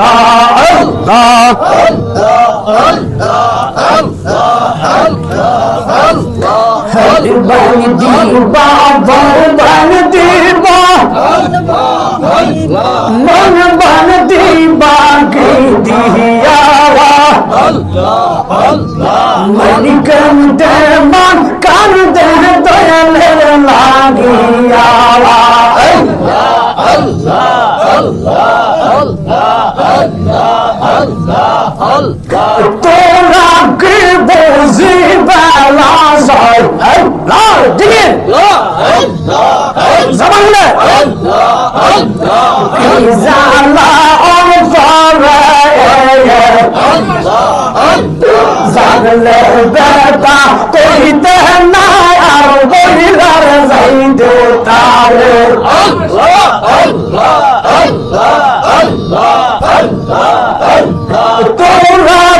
الله الله الله الله الله الله قلبان ديبا قلبان ديبا من الله الله کی دیا وا اللہ اللہ ملکم دے من کر دے তোরা কি বুঝি বেলা যায়? লা দিকে জবানলে ইজালা অন করে জাগলে বেটা কইতে নাই আর বলিলার যাইতে তারে তোরা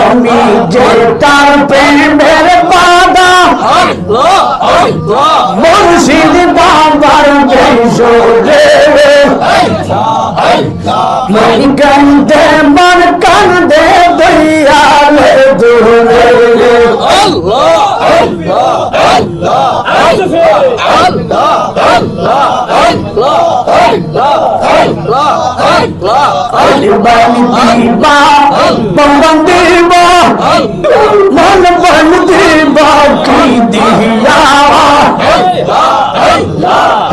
আমি যে তার প্রেমের বাবা মুর্শিদ বাবার বংশধরে মন কান্দে মন কান্দে দয়ালে দূরে বানি দিবা বন্ধন দিবা মন বন দিবা কি দিয়া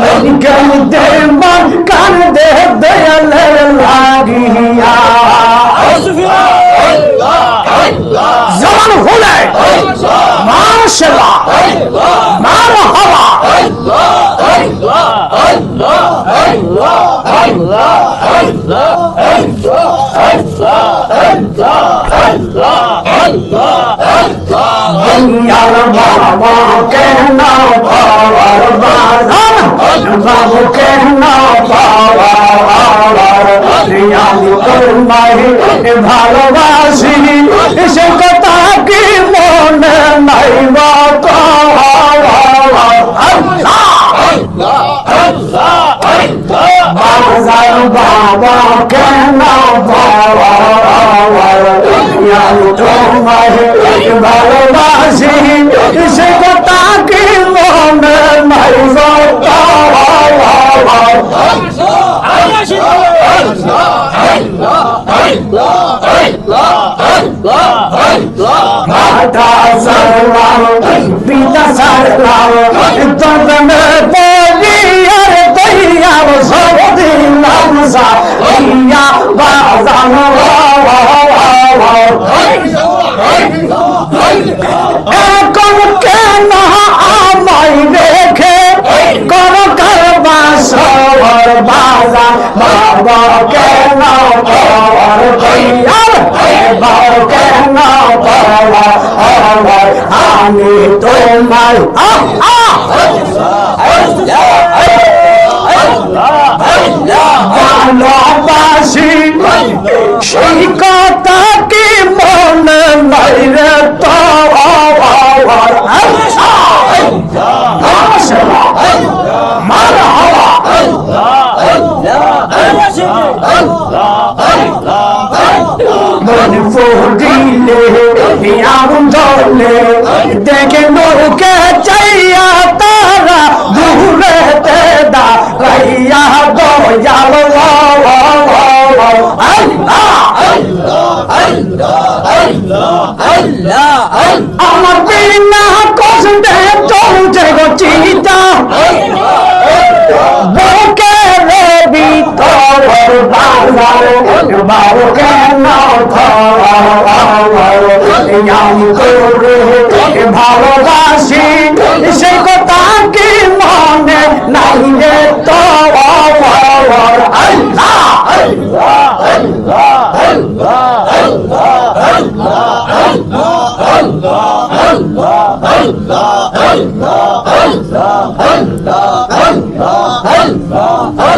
মন কান্দে মন কান্দে দয়ালে লাগিয়া জবান হলে দুনিয়ার বাবা কেন পাওয়ার বাজার বাবু কেন পাওয়ার আমি তোমায় ভালোবাসি সে কথা কি মনে নাই বাবা কেন আমি তোমায় ভালোবাসি সে কথা কি মনে নাই মাতা সারলাম পিতা সারলাম তদনে পরিয়ার তৈয়ার এখন কেন আমায় রেখে কর করবা সবর বাজা বাবা কেন পাওয়ার তৈয়ার বাবা কেন পাওয়ার আমার আমি তোমায় ভালোবাসি সেই মনে ফুটিলে আগুন ধরলে দেখে নৌকে চাইয়া তারা দূরে দা রাইয়া দয়াল আমার বিনা কষ্টে চলছে গো চিতা ভালোবাসি সে কথা কি মনে নাই রে তো